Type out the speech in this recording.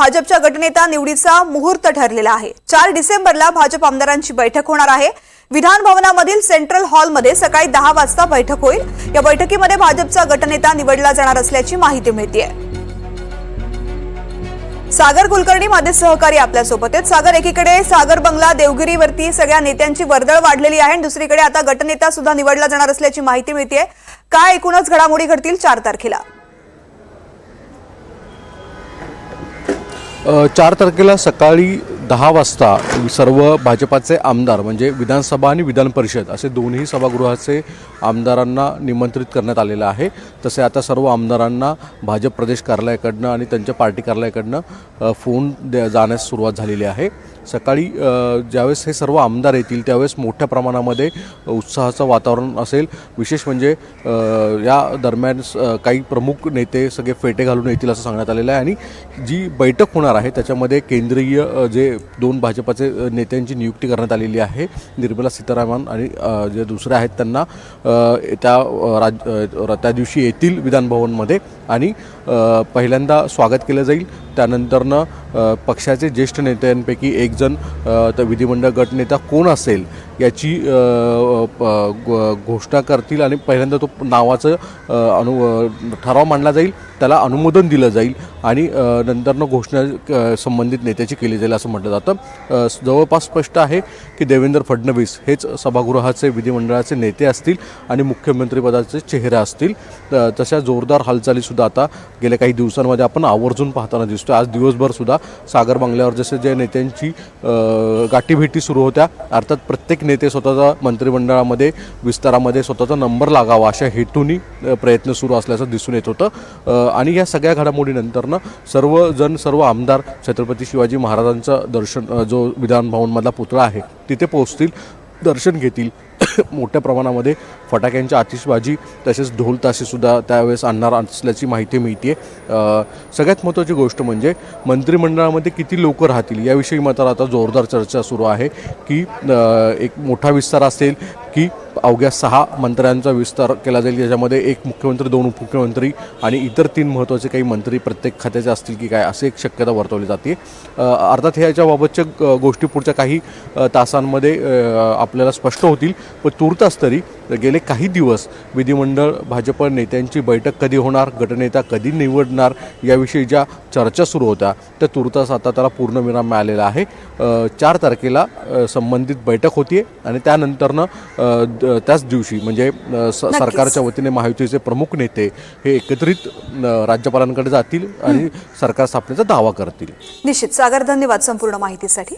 भाजपच्या गटनेता निवडीचा मुहूर्त ठरलेला आहे. चार डिसेंबरला भाजप आमदारांची बैठक होणार आहे. विधान भवनामधील सेंट्रल हॉलमध्ये सकाळी दहा वाजता बैठक होईल. या बैठकीमध्ये भाजपचा गटनेता निवडला जाणार असल्याची माहिती मिळते सागर कुलकर्णी माझे सहकारी आपल्यासोबत आहेत. सागर एकीकडे सागर बंगला देवगिरीवरती सगळ्या नेत्यांची वर्दळ वाढलेली आहे आणि दुसरीकडे आता गटनेता सुद्धा निवडला जाणार असल्याची माहिती मिळते काय एकूणच घडामोडी घडतील चार तारखेला? चार तारखेला सकाळी दहा वाजता सर्व भाजपाचे आमदार म्हणजे विधानसभा आणि विधान परिषद असे दोन्ही सभागृहाचे आमदारांना निमंत्रित करण्यात आलेलं आहे. तसे आता सर्व आमदारांना भाजप प्रदेश कार्यालयाकडनं आणि त्यांच्या पार्टी कार्यालयाकडनं फोन द्या जाण्यास सुरुवात झालेली आहे. सकाळी ज्यावेळेस हे सर्व आमदार येतील त्यावेळेस मोठ्या प्रमाणामध्ये उत्साहाचं वातावरण असेल. विशेष म्हणजे या दरम्यान स- काही प्रमुख नेते सगळे फेटे घालून येतील असं सांगण्यात आलेलं आहे. आणि जी बैठक होणार आहे त्याच्यामध्ये केंद्रीय जे दोन भाजपाचे नेत्यांची नियुक्ती करण्यात आलेली आहे निर्मला सीतारामन आणि जे दुसरे आहेत त्यांना त्या राज त्या दिवशी येतील विधानभवनमध्ये. आणि पहिल्यांदा स्वागत केलं जाईल. त्यानंतरनं पक्षाचे ज्येष्ठ नेत्यांपैकी एक जण तर विधिमंडळ गटनेता कोण असेल याची प- घोषणा करतील आणि पहिल्यांदा तो नावाचं अनु ठराव मांडला जाईल. त्याला अनुमोदन दिलं जाईल आणि नंतरनं घोषणा संबंधित नेत्याची केली जाईल असं म्हटलं जातं. जवळपास स्पष्ट आहे की देवेंद्र फडणवीस हेच सभागृहाचे विधिमंडळाचे नेते असतील आणि मुख्यमंत्रीपदाचे चेहरे असतील. त- तशा जोरदार हालचालीसुद्धा आता गेल्या काही दिवसांमध्ये आपण आवर्जून पाहताना दिसतो आज दिवसभर सुद्धा सागर बंगल्यावर जसे जे नेत्यांची गाठीभेटी सुरू होत्या अर्थात प्रत्येक नेते स्वतःचा मंत्रिमंडळामध्ये विस्तारामध्ये स्वतःचा नंबर लागावा अशा हेतूनी प्रयत्न सुरू असल्याचं दिसून येत होतं. आणि या सगळ्या घडामोडीनंतरनं सर्वजण सर्व आमदार छत्रपती शिवाजी महाराजांचं दर्शन जो विधानभवनमधला पुतळा आहे तिथे पोहोचतील दर्शन घेतील. मोठ्या प्रमाणामध्ये फटाक्यांची आतिषबाजी तसेच ढोल तासेसुद्धा त्यावेळेस आणणार असल्याची माहिती मिळते सगळ्यात महत्त्वाची गोष्ट म्हणजे मंत्रिमंडळामध्ये किती लोक राहतील याविषयी मात्र आता जोरदार चर्चा सुरू आहे की एक मोठा विस्तार असेल की अवघ्या सहा मंत्र्यांचा विस्तार केला जाईल ज्याच्यामध्ये एक मुख्यमंत्री दोन उपमुख्यमंत्री आणि इतर तीन महत्त्वाचे काही मंत्री प्रत्येक खात्याचे असतील की काय असे एक शक्यता वर्तवली जाते. अर्थात ह्याच्याबाबतच्या गोष्टी पुढच्या काही तासांमध्ये आपल्याला स्पष्ट होतील. पण तूर्तास तरी गेले काही दिवस विधिमंडळ भाजप नेत्यांची बैठक कधी होणार गटनेता कधी निवडणार याविषयी ज्या चर्चा सुरू होत्या त्या तूर्तास आता त्याला पूर्णविराम मिळालेला आहे. चार तारखेला संबंधित बैठक होती आणि त्यानंतरनं त्याच दिवशी म्हणजे सरकारच्या वतीने महायुतीचे प्रमुख नेते हे एकत्रित राज्यपालांकडे जातील आणि सरकार स्थापनेचा दावा करतील. निश्चित. सागर धन्यवाद संपूर्ण माहितीसाठी.